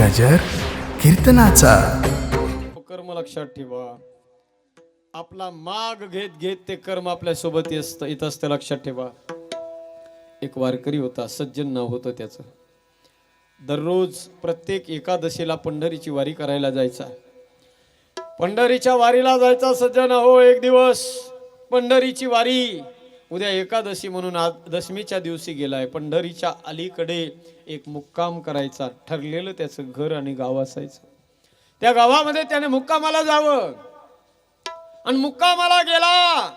गजर कीर्तनाचा. कर्म लक्षात ठेवा. आपला माग घेत घेत ते कर्म आपल्यासोबत येत येत असतं लक्षात ठेवा. एक वारकरी होता सज्जन नाव होतं त्याचं. दररोज प्रत्येक एकादशीला पंढरीची वारी करायला जायचा. पंढरीच्या वारीला जायचा सज्जन हो एक दिवस. पंढरीची वारी. उद्या एकादशी म्हणून आज दशमीच्या दिवशी गेलाय पंढरीच्या अलीकडे एक मुक्काम करायचा ठरलेलं त्याचं घर आणि गाव असायचं. त्या गावामध्ये त्याने मुक्कामाला जावं. आणि मुक्कामाला गेला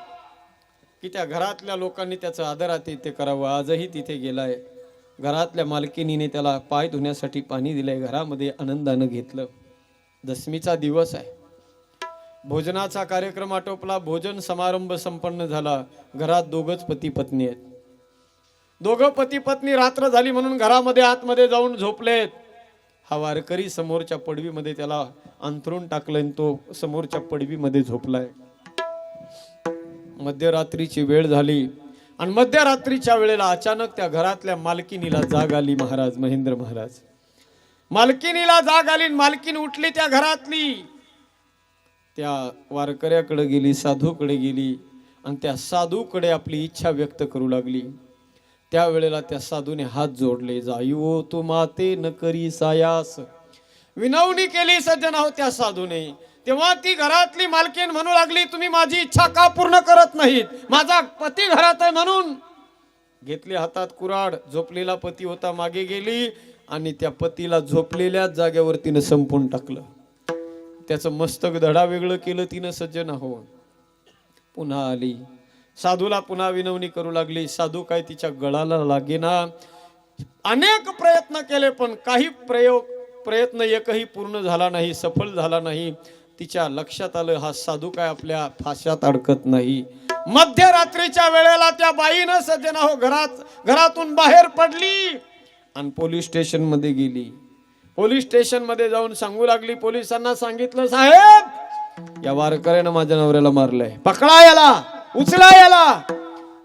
की त्या घरातल्या लोकांनी त्याचं आदरातिथ्य करावं. आजही तिथे गेलाय. घरातल्या मालकिनीने त्याला पाय धुण्यासाठी पाणी दिलंय. घरामध्ये आनंदानं घेतलं. दशमीचा दिवस आहे. भोजनाचा कार्यक्रम आटोपला भोजन समारंभ संपन्न झाला. घरात दोघच पती पत्नी आहेत. दोघं पती पत्नी रात्र झाली म्हणून घरामध्ये आतमध्ये जाऊन झोपलेत. हा वारकरी समोरच्या पडवीमध्ये त्याला अंथरून टाकलं आणि तो समोरच्या पडवीमध्ये झोपलाय. मध्यरात्रीची वेळ झाली आणि मध्यरात्रीच्या वेळेला अचानक त्या घरातल्या मालकिनीला जाग आली महाराज महेंद्र महाराज. मालकिनीला जाग आली आणि मालकीन उठली त्या घरातली. त्या वारकऱ्याकडे गेली साधूकडे गेली आणि त्या साधूकडे आपली इच्छा व्यक्त करू लागली. त्यावेळेला त्या साधूने हात जोडले जाईवो तू माते न करी सायास. विनवणी केली सज्जन हो त्या साधूने. तेव्हा ती घरातली मालकीन म्हणू लागली तुम्ही माझी इच्छा का पूर्ण करत नाहीत? माझा पती घरात आहे म्हणून. घेतली हातात कुराड झोपलेला पती होता मागे गेली आणि त्या पतीला झोपलेल्या जागेवर तिनं संपून टाकलं. त्याचं मस्तक धडा वेगळं केलं तिनं सज्जन हो पुन्हा आली. साधूला पुन्हा विनवणी करू लागली. साधू काय तिच्या गळाला लागेना. अनेक प्रयत्न केले पण काही प्रयोग प्रयत्न एकही पूर्ण झाला नाही सफल झाला नाही. तिच्या लक्षात आलं हा साधू काय आपल्या फाशात अडकत नाही. मध्यरात्रीच्या वेळेला त्या बाईनं सज्जन हो घरात घरातून बाहेर पडली आणि पोलीस स्टेशनमध्ये गेली. पोलीस स्टेशनमध्ये जाऊन सांगू लागली. पोलिसांना सांगितलं साहेब या वारकऱ्यानं माझ्या नवऱ्याला मारलंय. पकडा याला उचला याला.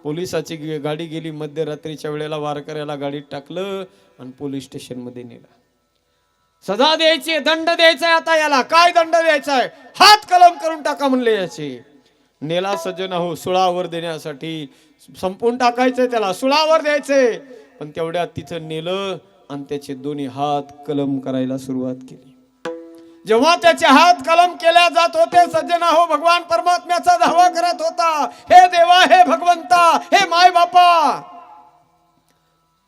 पोलिसाची गाडी गेली. मध्यरात्रीच्या वेळेला वारकऱ्याला गाडीत टाकलं आणि पोलीस स्टेशनमध्ये नेलं. सजा द्यायची दंड द्यायचा आता याला. काय दंड द्यायचाय हात कलम करून टाका म्हणले याचे. नेला सज्जन हो सुळावर देण्यासाठी. संपून टाकायचंय त्याला सुळावर द्यायचे पण तेवढ्यात तिथं नेलं. आणि त्याचे दोन्ही हात कलम करायला सुरुवात केली. जेव्हा त्याचे हात कलम केल्या जात होते सज्जना हो भगवान परमात्म्याचा धावा करत होता हे देवा हे भगवंता हे माय बापा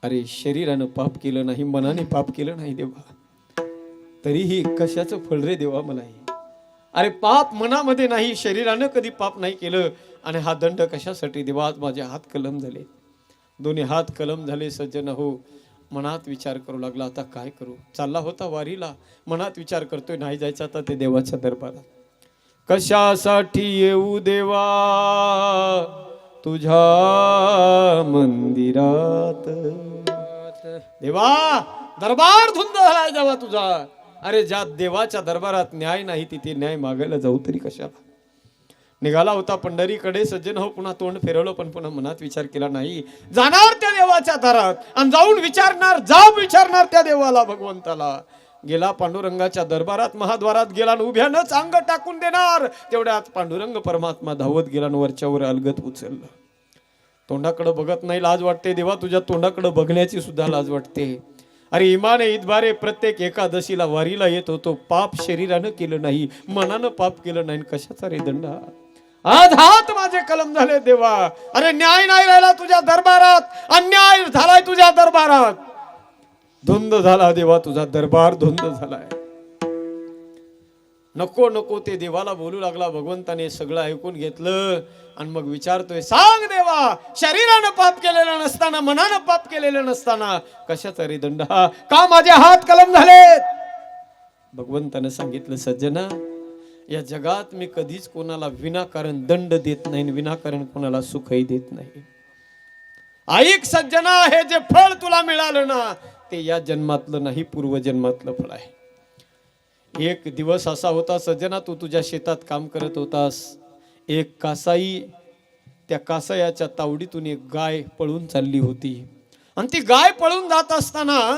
अरे शरीरानं पाप केलं नाही मनाने पाप केलं नाही देवा. तरीही कशाचं फळ रे देवा मला अरे पाप मनामध्ये नाही शरीरानं कधी पाप नाही केलं आणि हा दंड कशासाठी देवा? आज माझे हात कलम झाले. दोन्ही हात कलम झाले सज्जन हो मनात विचार करू लागला आता काय करू? चालला होता वारीला. मनात विचार करतोय नाही जायचा आता ते देवाच्या दरबारात. कशासाठी येऊ देवा? तुझ्या मंदिरात. देवा दरबार धुंद झालाय देवा तुझा. अरे ज्या देवाच्या दरबारात न्याय नाही तिथे न्याय मागायला जाऊ तरी कशाला? निघाला होता पंढरीकडे सज्जन हो पुन्हा तोंड फिरवलं पण पुन्हा मनात विचार केला नाही. जाणार त्या देवाच्या दारात. आणि जाऊन विचारणार जाब विचारणार त्या देवाला भगवंताला. गेला पांडुरंगाच्या दरबारात महाद्वारात गेला आणि उभ्यानंच अंग टाकून देणार. तेवढ्यात पांडुरंग परमात्मा धावत गेला वरच्यावर अलगत उचललं. तोंडाकडे बघत नाही लाज वाटते देवा तुझ्या तोंडाकडे बघण्याची सुद्धा लाज वाटते. अरे इमाने इतबारे प्रत्येक एकादशीला वारीला येत होतो. पाप शरीरानं केलं नाही मनानं पाप केलं नाही. कशाचा रे दंड आज हात माझे कलम झाले देवा. अरे न्याय नाही राहिला तुझ्या दरबारात. अन्याय झालाय तुझ्या दरबारात. धुंद झाला देवा तुझा दरबार धुंद झालाय. नको नको ते देवाला बोलू लागला. भगवंताने सगळं ऐकून घेतलं. आणि मग विचारतोय सांग देवा शरीरानं पाप केलेलं नसताना मनानं पाप केलेलं नसताना कशाचा रे दंड हा? का माझे हात कलम झालेत? भगवंतानं सांगितलं सज्जना या जगात मी कधीच कोणाला विनाकारण दंड देत नाही आणि विनाकारण कोणाला सुखही देत नाही. ऐक सज्जना हे जे फळ तुला मिळालं ना ते या जन्मातलं नाही पूर्वजन्मातलं फळ आहे. एक दिवस असा होता सज्जना तू तुझ्या शेतात काम करत होतास. एक कासाई त्या कासायाच्या तावडीतून एक गाय पळून चालली होती. आणि ती गाय पळून जात असताना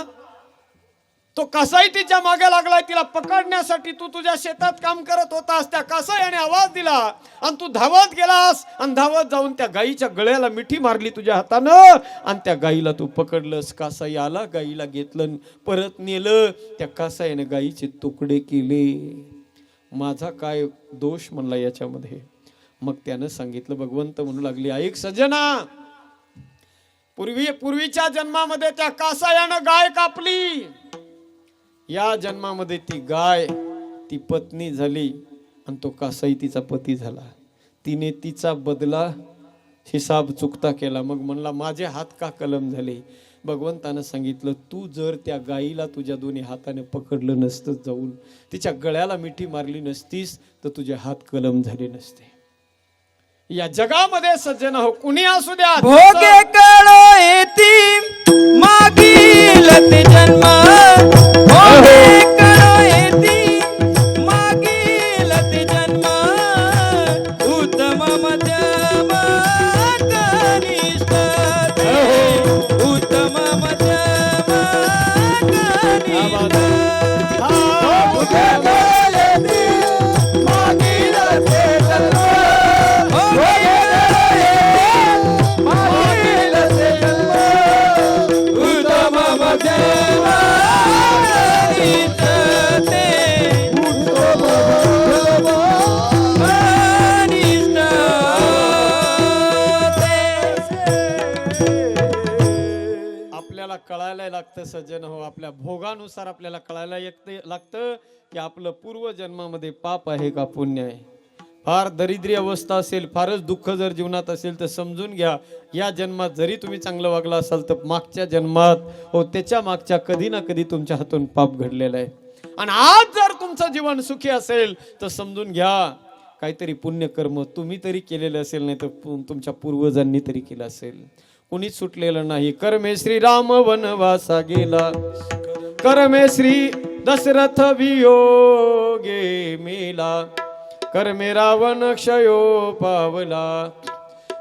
तो कसाई तिच्यामागे लागलाय तिला पकडण्यासाठी तू तुझ्या शेतात काम करत होतास त्या कसायाने आवाज दिला. आणि तू धावत गेलास आणि धावत जाऊन त्या गाईच्या गळ्याला मिठी मारली तुझ्या हातानं. आणि त्या गाईला तू पकडलंस कासाई आला गाईला घेतलं परत नेलं. त्या कासायाने गाईचे तुकडे केले. माझा काय दोष म्हणला याच्यामध्ये? मग त्यानं सांगितलं भगवंत म्हणू लागली ऐक सजना पूर्वी पूर्वीच्या जन्मामध्ये त्या कासायानं गाय कापली. या जन्मामध्ये ती गाय ती पत्नी झाली आणि तो कासाई तिचा पती झाला. तिने तिचा बदला हिसाब चुकता केला. मग म्हणला माझे हात का कलम झाले? भगवंतानं सांगितलं तू जर त्या गाईला तुझ्या दोन्ही हाताने पकडलं नसतं जाऊन तिच्या गळ्याला मिठी मारली नसतीस तर तुझे हात कलम झाले नसते. या जगामध्ये सज्जन हो कुणी असू द्या. भोगे काळो येती मागील ते जन्म. मागील सज्जन हो आपल्या भोगानुसार आपल्याला कळायला येत लागतं की आपलं पूर्वजन्मामध्ये पाप आहे का पुण्य आहे. फार दरिद्री अवस्था असेल फारच दुःख जर जीवनात असेल तर समजून घ्या या जन्मात जरी तुम्ही चांगलं वागला असाल तर मागच्या जन्मात हो त्याच्या मागच्या कधी ना कधी तुमच्या हातून पाप घडलेलं आहे. आणि आज जर तुमचं जीवन सुखी असेल तर समजून घ्या काहीतरी पुण्यकर्म तुम्ही तरी केलेलं असेल नाही तर पु- तुमच्या पूर्वजांनी तरी केलं असेल. कुणीच सुटलेलं नाही. कर्मे श्रीराम वनवासा गेला. कर्मे श्री दशरथ वियोगे मेला. कर्मे रावण क्षयो पावला.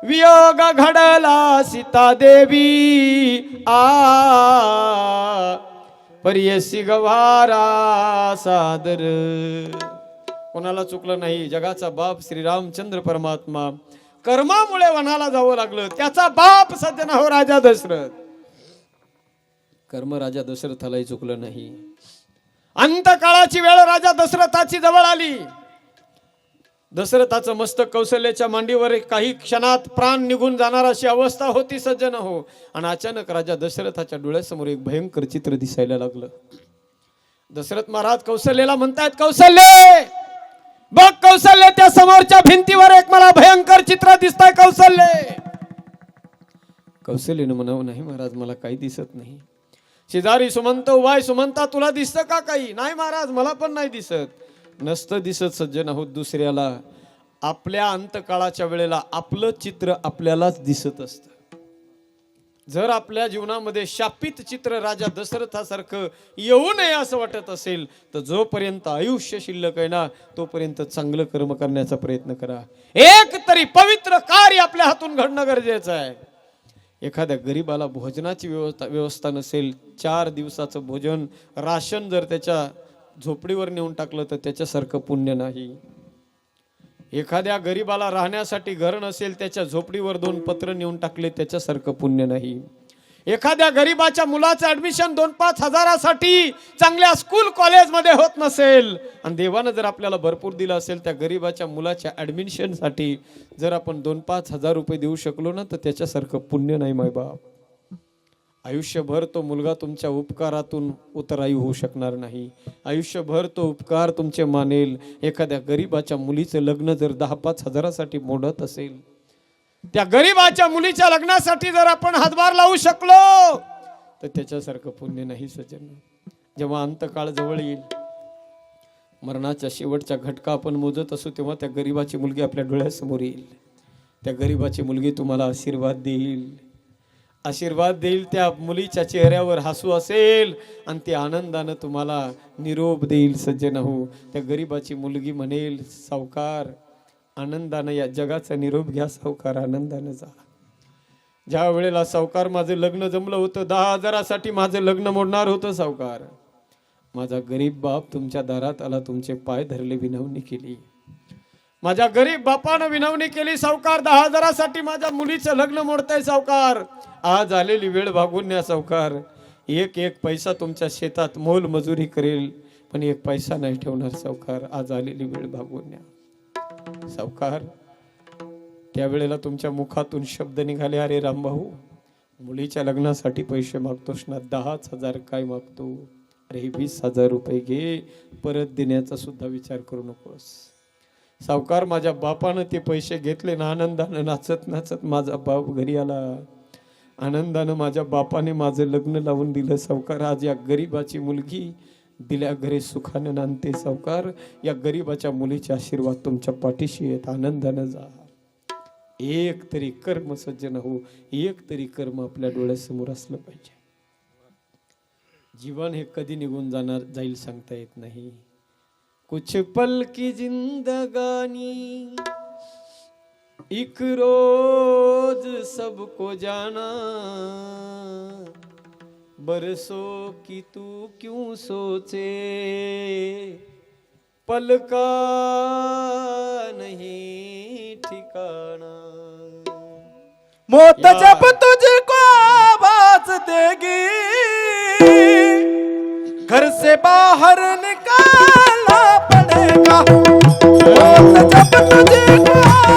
वियोग घडला सीता देवी आ. पर्यसी गवारा सादर. कोणाला चुकलं नाही जगाचा बाप श्रीरामचंद्र परमात्मा. कर्मामुळे वनाला जावं लागलं त्याचा बाप सज्जन हो राजा दशरथ. कर्म राजा दशरथालाही चुकलं नाही. अंतकाळाची वेळ राजा दशरथाची जवळ आली. दशरथाचं मस्तक कौशल्याच्या मांडीवर काही क्षणात प्राण निघून जाणार अशी अवस्था होती सज्जन हो. आणि अचानक राजा दशरथाच्या डोळ्यासमोर एक भयंकर चित्र दिसायला लागलं. दशरथ महाराज कौशल्याला म्हणतायत कौशल्य! बघ कौशल्य त्या समोरच्या भिंतीवर एक मला भयंकर चित्र दिसतंय कौशल्य. कौशल्यनं म्हणावं नाही महाराज मला काही दिसत नाही. शेजारी सुमंत वाय सुमंता तुला दिसतं का काही? नाही महाराज मला पण नाही दिसत. नसतं दिसत सज्जन आहोत दुसऱ्याला. आपल्या अंतकाळाच्या वेळेला आपलं चित्र आपल्यालाच दिसत असतं. जर आपल्या जीवनामध्ये शापित चित्र राजा दशरथासारखं येऊ नये असं वाटत असेल तर जोपर्यंत आयुष्य शिल्लक आहे ना तोपर्यंत चांगलं कर्म करण्याचा प्रयत्न करा. एक तरी पवित्र कार्य आपल्या हातून घडणं गरजेचं आहे. एखाद्या गरीबाला भोजनाची व्यवस्था व्यवस्था नसेल चार दिवसाचं भोजन राशन जर त्याच्या झोपडीवर नेऊन टाकलं तर त्याच्यासारखं पुण्य नाही. एखाद्या गरीबाला राहण्यासाठी घर नसेल त्याच्या झोपडीवर दोन पत्र नेऊन टाकले त्याच्यासारखं पुण्य नाही. एखाद्या गरीबाच्या मुलाचं ऍडमिशन दोन पाच हजारासाठी चांगल्या स्कूल कॉलेजमध्ये होत नसेल आणि देवानं जर आपल्याला भरपूर दिलं असेल त्या गरीबाच्या मुलाच्या ऍडमिशनसाठी जर आपण दोन पाच हजार रुपये देऊ शकलो ना तर त्याच्यासारखं पुण्य नाही मायबाप. आयुष्यभर तो मुलगा तुमच्या उपकारातून उतराई होऊ शकणार नाही. आयुष्यभर तो उपकार तुमचे मानेल. एखाद्या गरीबाच्या मुलीचं लग्न जर दहा पाच हजारासाठी मोडत असेल. त्या गरीबाच्या मुलीच्या लग्नासाठी जर आपण हातभार लावू शकलो तर त्याच्यासारखं पुण्य नाही सज्जन. जेव्हा अंतकाळ जवळ येईल मरणाच्या शेवटच्या घटका आपण मोजत असू तेव्हा त्या गरीबाची मुलगी आपल्या डोळ्यासमोर येईल. त्या गरीबाची मुलगी तुम्हाला आशीर्वाद देईल. आशीर्वाद देईल त्या मुलीच्या चेहऱ्यावर हसू असेल आणि ते आनंदानं तुम्हाला निरोप देईल सज्जन हो. त्या गरीबाची मुलगी म्हणेल सावकार आनंदानं या जगाचा निरोप घ्या सावकार आनंदानं जा. ज्या वेळेला सावकार माझं लग्न जमलं होतं दहा हजारासाठी माझं लग्न मोडणार होतं सावकार. माझा गरीब बाप तुमच्या दारात आला तुमचे पाय धरले विनवणी केली. माझ्या गरीब बापानं विनवणी केली सावकार दहा हजारासाठी माझ्या मुलीचं लग्न मोडताय सावकार. आज आलेली वेळ भागून न्या सावकार. एक एक पैसा तुमच्या शेतात मोल मजुरी करेल पण एक पैसा नाही ठेवणार सावकार. आज आलेली वेळ भागून न्या. सावकार त्यावेळेला तुमच्या मुखातून शब्द निघाले अरे रामभाऊ मुलीच्या लग्नासाठी पैसे मागतोस ना दहाच हजार काय मागतो? अरे हे वीस हजार रुपये घे परत देण्याचा सुद्धा विचार करू नकोस. सावकार माझ्या बापानं ते पैसे घेतले ना आनंदानं नाचत नाचत माझा बाप घरी आला. आनंदानं माझ्या बापाने माझं लग्न लावून दिलं. सावकार आज या गरीबाची मुलगी दिल्या घरी सुखानं नांदते. सावकार या गरीबाच्या मुलीचे आशीर्वाद तुमच्या पाठीशी आहेत. आनंदानं जा. एक तरी कर्म सज्जन हो. एक तरी कर्म आपल्या डोळ्यासमोर असलं पाहिजे. जीवन हे कधी निघून जाणार जाईल सांगता येत नाही. कुछ पल की जिंदगानी। एक रोज सबको जाना। बरसों की तू क्यों सोचे? पल का नहीं ठिकाना। मौत जब तुझको आवाज़ देगी घर से बाहर निकालना पड़ेगा मौत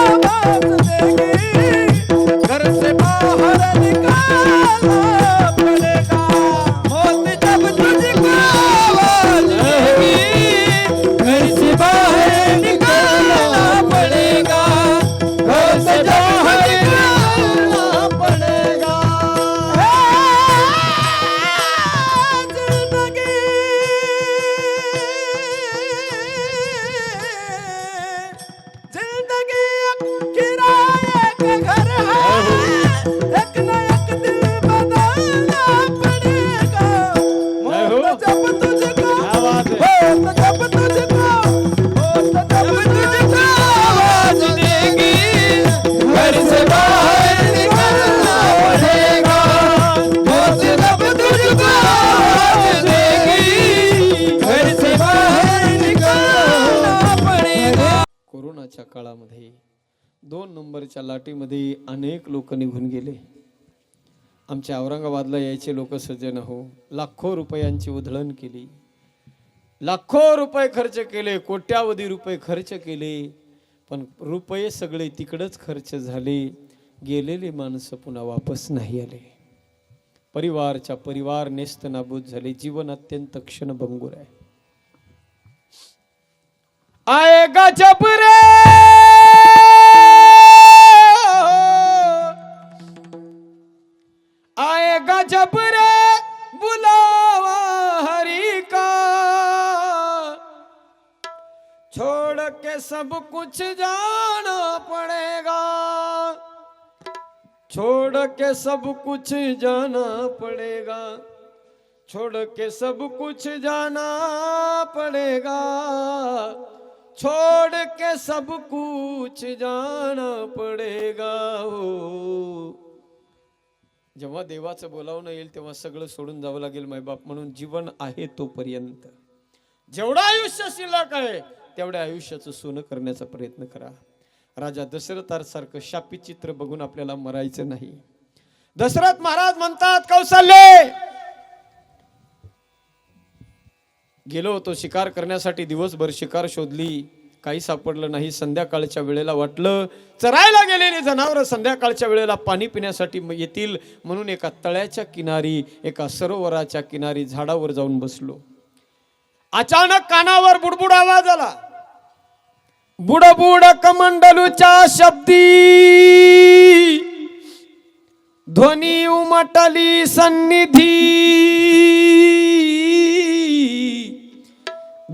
काळामध्ये दोन नंबरच्या लाटीमध्ये अनेक लोक निघून गेले. आमच्या औरंगाबादला यायचे लोक सज्जन हो लाखो रुपयांची उधळण केली. लाखो रुपये खर्च केले कोट्यावधी रुपये खर्च केले पण रुपये सगळे तिकडंच खर्च झाले. गेलेले माणसं पुन्हा वापस नाही आले. परिवारच्या परिवार नेस्त नाबूद झाले. जीवन अत्यंत क्षणभंगूर आहे. आएगा जब रे आएगा जब रे बुलावा हरि का छोड़ के सब कुछ जाना पड़ेगा छोड़ के सब कुछ जाना पड़ेगा छोड़ के सब कुछ जाना पड़ेगा छोड़ के सब कुछ जाना पडेगा हो। जेव्हा देवाचं बोलावणं येईल तेव्हा सगळं सोडून जावं लागेल मायबाप म्हणून जीवन आहे तोपर्यंत. जेवढं आयुष्य शिल्लक आहे तेवढ्या आयुष्याचं सोनं करण्याचा प्रयत्न करा. राजा दशरथासारखं शापी चित्र बघून आपल्याला मरायचं नाही. दशरथ महाराज म्हणतात कौशल्य गेलो होतो शिकार करण्यासाठी दिवसभर शिकार शोधली. काही सापडलं नाही. संध्याकाळच्या वेळेला वाटलं चरायला गेलेले जनावरं संध्याकाळच्या वेळेला पाणी पिण्यासाठी येतील म्हणून एका तळ्याच्या किनारी एका सरोवराच्या किनारी झाडावर जाऊन बसलो. अचानक कानावर बुडबुड आवाज आला. बुडबुड कमंडलूच्या शब्दी. ध्वनी उमटली सन्निधी.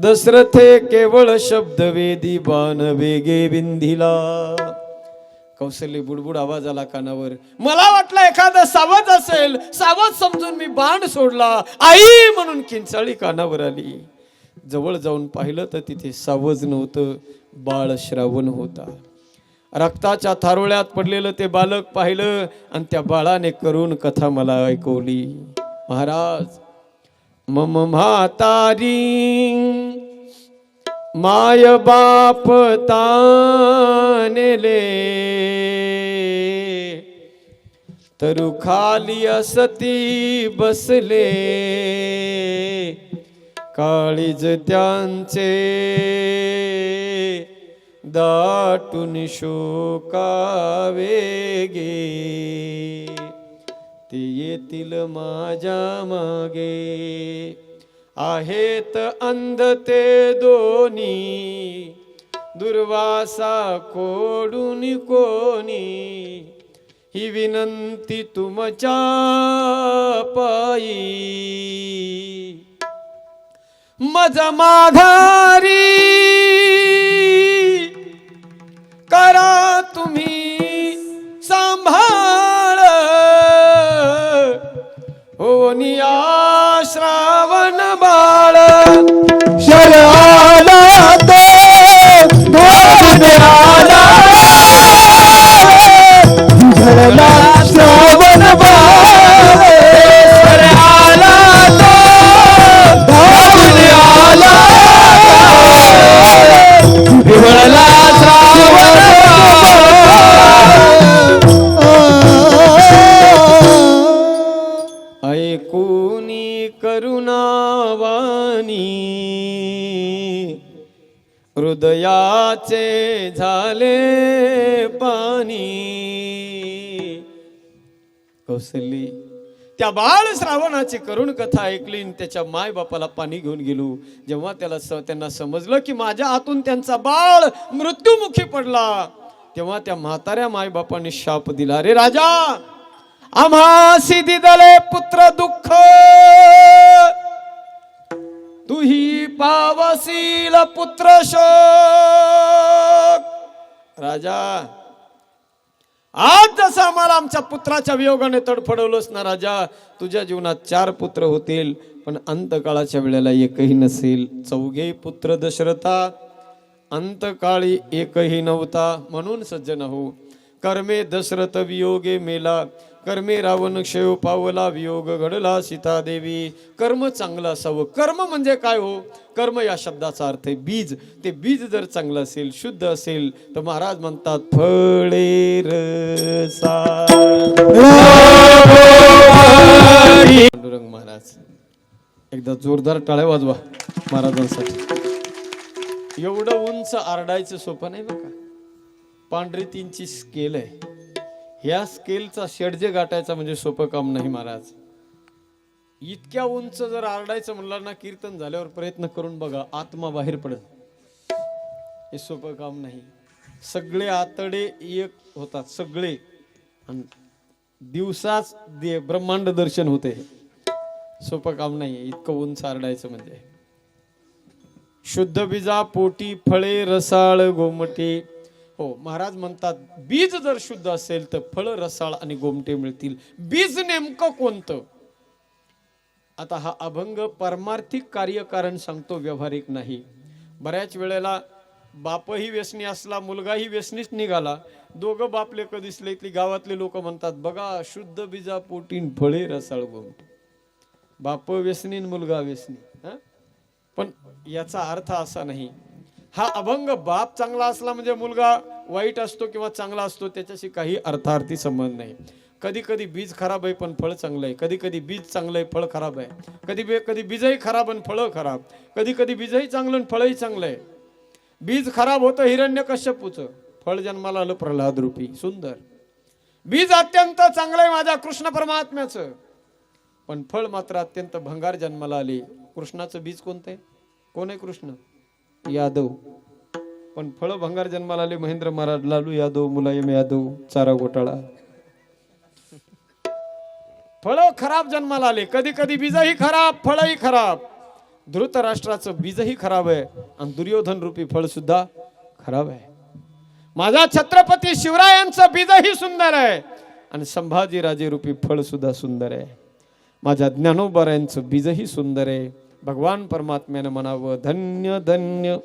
दशरथे केवळ शब्द वेदी बाण वेगे विंधिला. कौशल्य बुडबुड आवाज आला कानावर. मला वाटलं एखादं सावध असेल सावध समजून मी बाण सोडला. आई म्हणून किंचाळी कानावर आली. जवळ जाऊन पाहिलं तर तिथे सावज नव्हतं बाळ श्रावण होता. रक्ताच्या थारोळ्यात पडलेलं ते बालक पाहिलं आणि त्या बाळाने करून कथा मला ऐकवली. महाराज मम म्हातारी माय बाप तानेले. तरु खाली असती बसले काळीज त्यांचे दाटून शोकावे गे. ते येतील माझ्या मागे. आहेत अंध ते दोन्ही दुर्वासा कोडून कोणी. ही विनंती तुमच्या पायी. मज माघारी. करा तुम्ही सांभाळ. दोनिया श्रावण बाळ? शरणाला त्या बाळ श्रावणाची करुण कथा ऐकली आणि त्याच्या माय बापाला पाणी घेऊन गेलो. जेव्हा त्याला स- त्यांना समजलं की माझ्या हातून त्यांचा बाळ मृत्यूमुखी पडला तेव्हा त्या म्हाताऱ्या माय बापाने शाप दिला. रे राजा आम्हासी दले पुत्र दुःख. तुही पावसील पुत्र शोक. राजा आज जसं आम्हाला आमच्या पुत्राच्या वियोगाने तडफडवलंस ना राजा तुझ्या जीवनात चार पुत्र होतील पण अंतकाळाच्या वेळेला एकही नसेल. चौघे पुत्र दशरथा अंतकाळी एकही नव्हता म्हणून सज्जन हो कर्मे दशरथ वियोगे मेला कर्मे रावण क्षय पावला वियोग घडला सीता देवी. कर्म चांगलं असावं. कर्म म्हणजे काय हो? कर्म या शब्दाचा अर्थ आहे बीज. ते बीज जर चांगलं असेल शुद्ध असेल तर महाराज म्हणतात फळे रसा पांडुरंग महाराज एकदा जोरदार टाळ्या वाजवा महाराजांसाठी. एवढं उंच आरडायचं सोपं नाही बघा पांढरी तीनची स्केल आहे. ह्या स्केलचा शेडजे गाठायचा म्हणजे सोपं काम नाही महाराज. इतक्या उंच जर आरडायचं म्हणलं ना कीर्तन झाल्यावर प्रयत्न करून बघा आत्मा बाहेर पडत हे सोपं काम नाही. सगळे आतडे एक होतात सगळे. आणि दिवसाच दे ब्रह्मांड दर्शन होते सोपं काम नाही इतकं उंच आरडायचं म्हणजे. शुद्ध बिजा पोटी फळे रसाळ गोमटे. हो महाराज म्हणतात बीज जर शुद्ध असेल तर फळ रसाळ आणि गोमटे मिळतील. बीज नेमकं कोणतं? आता हा अभंग परमार्थिक कार्यकारण सांगतो व्यावहारिक नाही. बऱ्याच वेळेला बापही व्यसनी असला मुलगाही व्यसनीच निघाला. दोघं बापले कधी दिसले इथली गावातले लोक म्हणतात बघा शुद्ध बीजा पोटीन फळे रसाळ गोमटे. बाप व्यसनी मुलगा व्यसनी पण याचा अर्थ असा नाही. हा अभंग बाप चांगला असला म्हणजे मुलगा वाईट असतो किंवा चांगला असतो त्याच्याशी काही अर्थार्थी संबंध नाही. कधी कधी बीज खराब आहे पण फळ चांगलं आहे. कधी कधी बीज चांगलं आहे फळ खराब आहे. कधी बे- कधी बीजही खराब आणि फळं खराब. कधी कधी बीजही चांगलं आणि फळही चांगलं आहे. बीज खराब होतं हिरण्य कश्यपूचं फळ जन्माला आलं प्रल्हाद रूपी. सुंदर. बीज अत्यंत चांगलं आहे माझ्या कृष्ण परमात्म्याचं. पण फळ मात्र अत्यंत भंगार जन्माला आले. कृष्णाचं बीज कोणतं आहे? कोण आहे कृष्ण? यादव. पण फळ भंगार जन्माला आले महेंद्र महाराज लालू यादव मुलायम यादव चारा घोटाळा. फळ खराब जन्माला आले. कधी कधी बीजही खराब फळही खराब. धृतराष्ट्राचं बीजही खराब आहे आणि दुर्योधन रूपी फळ सुद्धा खराब आहे. माझा छत्रपती शिवरायांचं बीजही सुंदर आहे आणि संभाजीराजे रूपी फळ सुद्धा सुंदर आहे. माझ्या ज्ञानोबरायांचं बीजही सुंदर आहे. भगवान परमात्म्यानं म्हणावं धन्य धन्य.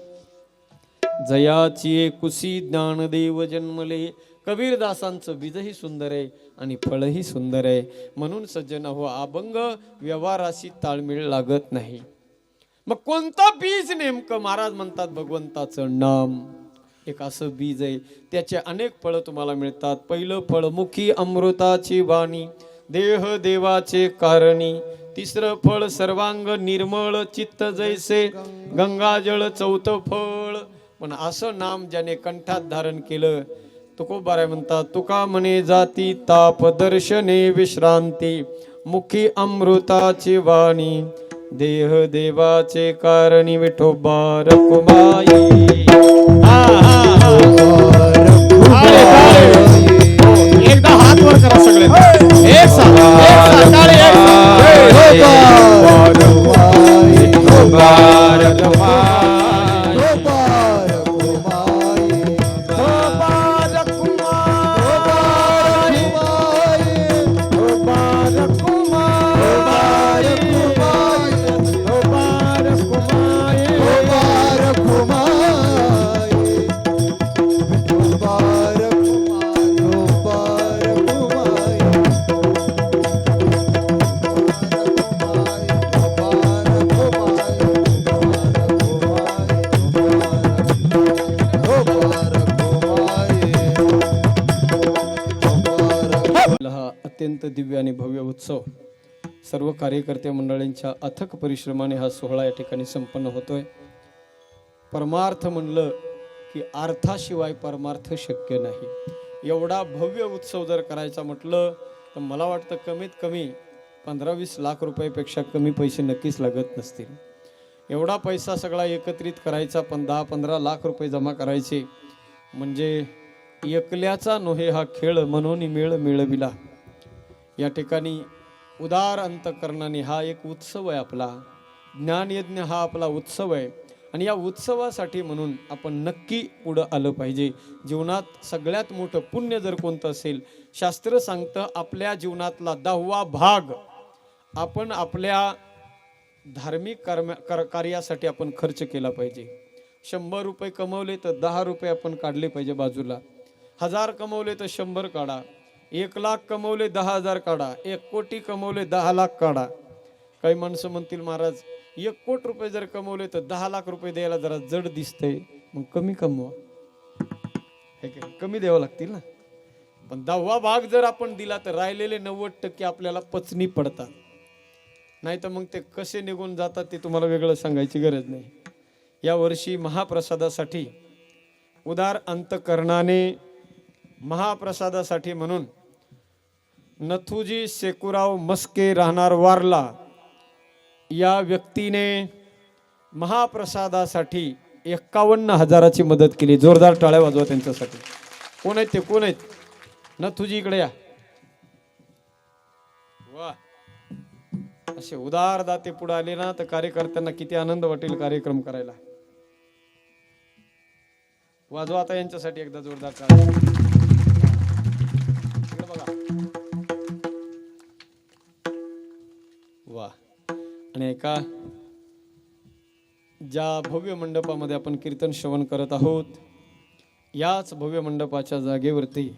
जयाची कुशी ज्ञानदेव जन्मले. कबीरदासांचं बीजही सुंदर आहे आणि फळही सुंदर आहे. म्हणून सज्जन हो अभंग व्यवहाराशी ताळमेळ लागत नाही. मग कोणतं बीज नेमकं महाराज म्हणतात भगवंताचं नाम? एक असं बीज आहे. त्याचे अनेक फळं तुम्हाला मिळतात. पहिलं फळ मुखी अमृताची वाणी देह देवाचे कारणी तिसरं फळ सर्वांग निर्मळ चित्त जैसे गंगाजळ चौथं फळ. पण असं नाम ज्याने कंठात धारण केलं तुकोबाराय म्हणतात तुका म्हणे जाती ताप दर्शने विश्रांती मुखी अमृताची वाणी देह देवाचे कारणी विठोबा रकुमाई हा, हा, हा. हो, एकदा हात वर करा सगळे. एक साथ, उत्सव सर्व कार्यकर्ते मंडळींच्या अथक परिश्रमाने हा सोहळा या ठिकाणी संपन्न होतोय. परमार्थ म्हणलं की अर्थाशिवाय परमार्थ शक्य नाही. एवढा भव्य उत्सव जर करायचा म्हटलं तर मला वाटतं कमीत कमी पंधरा वीस लाख रुपयापेक्षा कमी पैसे नक्कीच लागत नसतील. एवढा पैसा सगळा एकत्रित करायचा पण दहा पंधरा लाख रुपये जमा करायचे म्हणजे एकल्याचा नोहे हा खेळ म्हणून मेळ मिळविला. या ठिकाणी उदार अंतकरणाने हा एक उत्सव आहे आपला. ज्ञानयज्ञ हा आपला उत्सव आहे. आणि या उत्सवासाठी म्हणून आपण नक्की पुढं आलं पाहिजे. जीवनात सगळ्यात मोठं पुण्य जर कोणतं असेल शास्त्र सांगतं आपल्या जीवनातला दहावा भाग आपण आपल्या धार्मिक कर्म कर कार्यासाठी आपण खर्च केला पाहिजे. शंभर रुपये कमवले तर दहा रुपये आपण काढले पाहिजे बाजूला. हजार कमवले तर शंभर काढा. एक लाख कमवले दहा हजार काढा एक कोटी कमवले दहा लाख काढा. काही माणसं म्हणतील महाराज एक कोट रुपये जर कमवले तर दहा लाख रुपये द्यायला जरा जड दिसतंय मग कमी कमवा. हे काय कमी द्यावं लागतील ना? पण दहावा भाग जर आपण दिला तर राहिलेले नव्वद टक्के आपल्याला पचनी पडतात. नाही तर मग ते कसे निघून जातात ते तुम्हाला वेगळं सांगायची गरज नाही. या वर्षी महाप्रसादासाठी उदार अंतकरणाने महाप्रसादासाठी म्हणून नथुजी शेकुराव मस्के राहणार वारला. या व्यक्तीने महाप्रसादासाठी एक्कावन्न हजाराची मदत केली. जोरदार टाळ्या वाजवा त्यांच्यासाठी. कोण आहेत ते? कोण आहेत? नथुजी इकडे या. वा. असे उदार दाते पुढे आले ना तर कार्यकर्त्यांना किती आनंद वाटेल कार्यक्रम करायला. वाजवा आता यांच्यासाठी एकदा जोरदार टाळ्या. एका ज्या भव्य मंडपामध्ये आपण कीर्तन श्रवण करत आहोत याच भव्य मंडपाच्या जागेवरती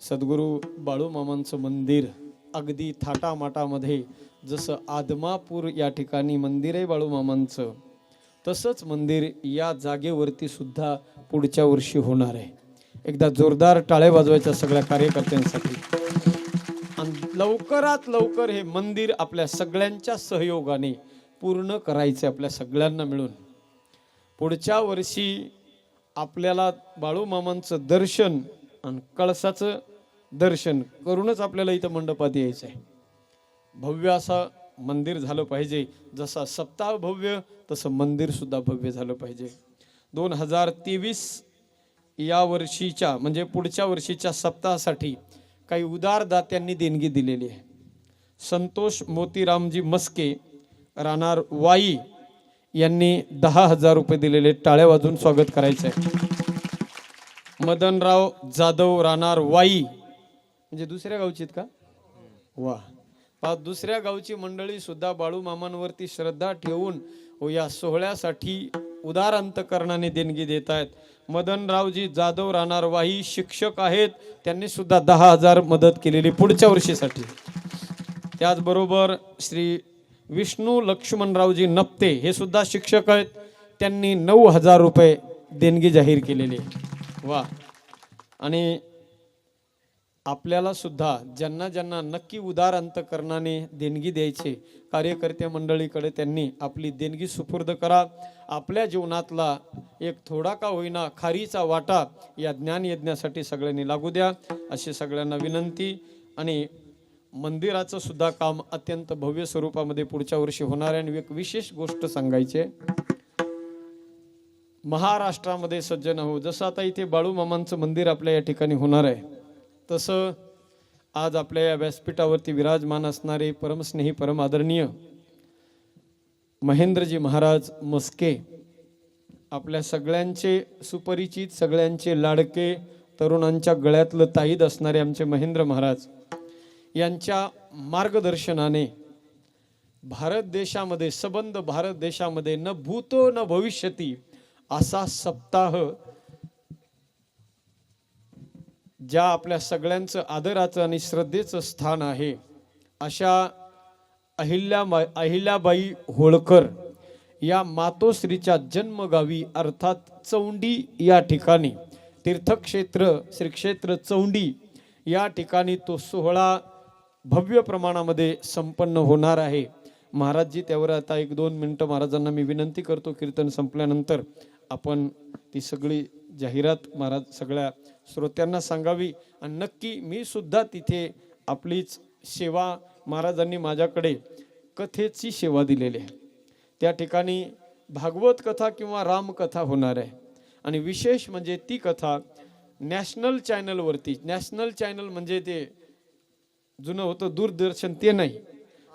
सद्गुरू बाळूमामांचं मंदिर अगदी थाटामाटामध्ये जसं आदमापूर या ठिकाणी मंदिर आहे बाळूमामांचं तसंच मंदिर या जागेवरती सुद्धा पुढच्या वर्षी होणार आहे. एकदा जोरदार टाळे वाजवायच्या सगळ्या कार्यकर्त्यांसाठी. लवकरात लवकर हे मंदिर आपल्या सगळ्यांच्या सहयोगाने पूर्ण करायचे आपल्या सगळ्यांना मिळून. पुढच्या वर्षी आपल्याला बाळूमामांचं दर्शन आणि कळसाचं दर्शन करूनच आपल्याला इथं मंडपात यायचं आहे भव्य असं मंदिर झालं पाहिजे. जसा सप्ताह भव्य तसं मंदिरसुद्धा भव्य झालं पाहिजे. दोन हजार तेवीस या वर्षीच्या म्हणजे पुढच्या वर्षीच्या सप्ताहासाठी काही उदारदात्यांनी देणगी दिलेली आहे. संतोष मोतीरामजी मस्के राहणार वाई यांनी दहा हजार रुपये दिलेले टाळ्या वाजून स्वागत करायचं आहे मदनराव जाधव राहणार वाई. म्हणजे दुसऱ्या गावची आहेत का? वा. पहा दुसऱ्या गावची मंडळी सुद्धा बाळू मामांवरती श्रद्धा ठेवून या सोहळ्यासाठी उदार अंतकरणाने देणगी देत आहेत. मदनरावजी जाधव राहणारवाही शिक्षक आहेत. त्यांनी सुद्धा दहा हजार मदत केलेली पुढच्या वर्षीसाठी. त्याचबरोबर श्री विष्णू लक्ष्मणरावजी नप्ते हे सुद्धा शिक्षक आहेत. त्यांनी नऊ हजार रुपये देणगी जाहीर केलेली आहे. वा. आणि आपल्याला सुद्धा ज्यांना ज्यांना नक्की उदार अंतकरणाने देणगी द्यायचे कार्यकर्ते मंडळीकडे त्यांनी आपली देणगी सुपूर्द करा. आपल्या जीवनातला एक थोडा का होईना खारीचा वाटा या ज्ञान यज्ञासाठी सगळ्यांनी लागू द्या. अशी सगळ्यांना विनंती आणि मंदिराचं सुद्धा काम अत्यंत भव्य स्वरूपामध्ये पुढच्या वर्षी होणार आहे आणि एक विशेष गोष्ट सांगायचे महाराष्ट्रामध्ये सज्जन हो जसं आता इथे बाळूमामांचं मंदिर आपल्या या ठिकाणी होणार आहे. तसं आज आपल्या या व्यासपीठावरती विराजमान असणारे परमस्नेही परम आदरणीय महेंद्रजी महाराज मस्के आपल्या सगळ्यांचे सुपरिचित सगळ्यांचे लाडके तरुणांच्या गळ्यातलं ताईद असणारे आमचे महेंद्र महाराज यांच्या मार्गदर्शनाने भारत देशामध्ये सबंध भारत देशामध्ये न भूतो न भविष्यती असा सप्ताह ज्या आपल्या सगळ्यांचं आदराचं आणि श्रद्धेचं स्थान आहे अशा अहिल्या अहिल्याबाई होळकर या मातोश्रीच्या जन्मगावी अर्थात चौंडी या ठिकाणी तीर्थक्षेत्र श्रीक्षेत्र चौंडी या ठिकाणी तो सोहळा भव्य प्रमाणामध्ये संपन्न होणार आहे. महाराजजी त्यावर आता एक दोन मिनटं महाराजांना मी विनंती करतो कीर्तन संपल्यानंतर आपण ती सगळी जाहिरात महाराज सगळ्या श्रोत्यांना सांगावी. आणि नक्की मी सुद्धा तिथे आपलीच सेवा महाराजांनी माझ्याकडे कथेची सेवा दिलेली आहे. त्या ठिकाणी भागवत कथा किंवा रामकथा होणार आहे. आणि विशेष म्हणजे ती कथा नॅशनल चॅनलवरती नॅशनल चॅनल म्हणजे ते जुनं होतं दूरदर्शन ते नाही.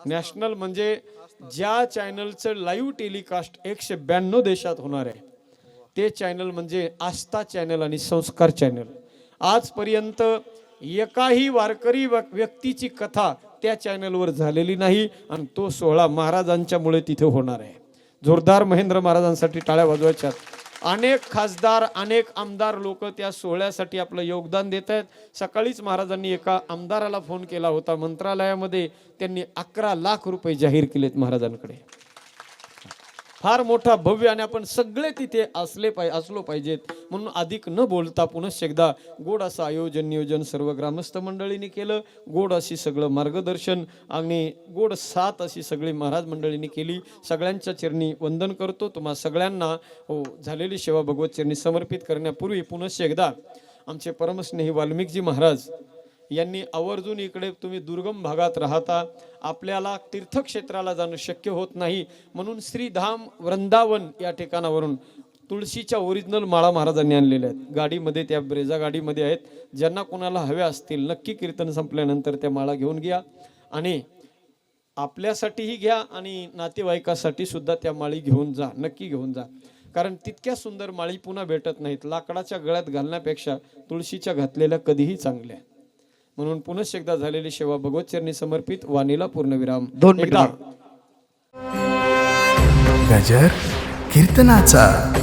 नॅशनल म्हणजे ज्या चॅनलचं लाईव्ह टेलिकास्ट एकशे ब्याण्णव देशात होणार आहे. ते चॅनल म्हणजे आस्था चॅनल आणि संस्कार चॅनल. आजपर्यंत एकाही वारकरी व्यक्तीची कथा त्या चॅनलवर झालेली नाही आणि तो सोहळा महाराजांच्यामुळे तिथे होणार आहे. जोरदार महेंद्र महाराजांसाठी टाळ्या वाजवायच्यात अनेक खासदार अनेक आमदार लोक त्या सोहळ्यासाठी आपलं योगदान देत आहेत. सकाळीच महाराजांनी एका आमदाराला फोन केला होता मंत्रालयामध्ये. त्यांनी अकरा लाख रुपये जाहीर केलेत महाराजांकडे. फार मोठा भव्य आणि आपण सगळे तिथे असले पाहिजे असलो पाहिजेत. म्हणून अधिक न बोलता पुनश्च एकदा गोड असं आयोजन नियोजन सर्व ग्रामस्थ मंडळींनी केलं. गोड अशी सगळं मार्गदर्शन आणि गोड साथ अशी सगळी महाराज मंडळींनी केली. सगळ्यांच्या चरणी वंदन करतो. तुम्हा सगळ्यांना हो झालेली सेवा भगवत चरणी समर्पित करण्यापूर्वी पुनश्च एकदा आमचे परमस्नेही वाल्मिकजी महाराज यांनी आवर्जून इकडे तुम्ही दुर्गम भागात राहता. आपल्याला तीर्थक्षेत्राला जाणं शक्य होत नाही. म्हणून श्रीधाम वृंदावन या ठिकाणावरून तुळशीच्या ओरिजिनल माळा महाराजांनी आणलेल्या आहेत. गाडीमध्ये त्या ब्रेजा गाडीमध्ये आहेत. ज्यांना कोणाला हव्या असतील नक्की कीर्तन संपल्यानंतर त्या माळा घेऊन घ्या. आणि आपल्यासाठीही घ्या आणि नातेवाईकासाठी सुद्धा त्या माळी घेऊन जा नक्की घेऊन जा. कारण तितक्या सुंदर माळी पुन्हा भेटत नाहीत. लाकडाच्या गळ्यात घालण्यापेक्षा तुळशीच्या घातलेल्या कधीही चांगल्या म्हणून पुनश्च एकदा झालेली सेवा भगवतचरणी समर्पित वाणीला पूर्णविराम. दोन एकदा. गजर कीर्तनाचा.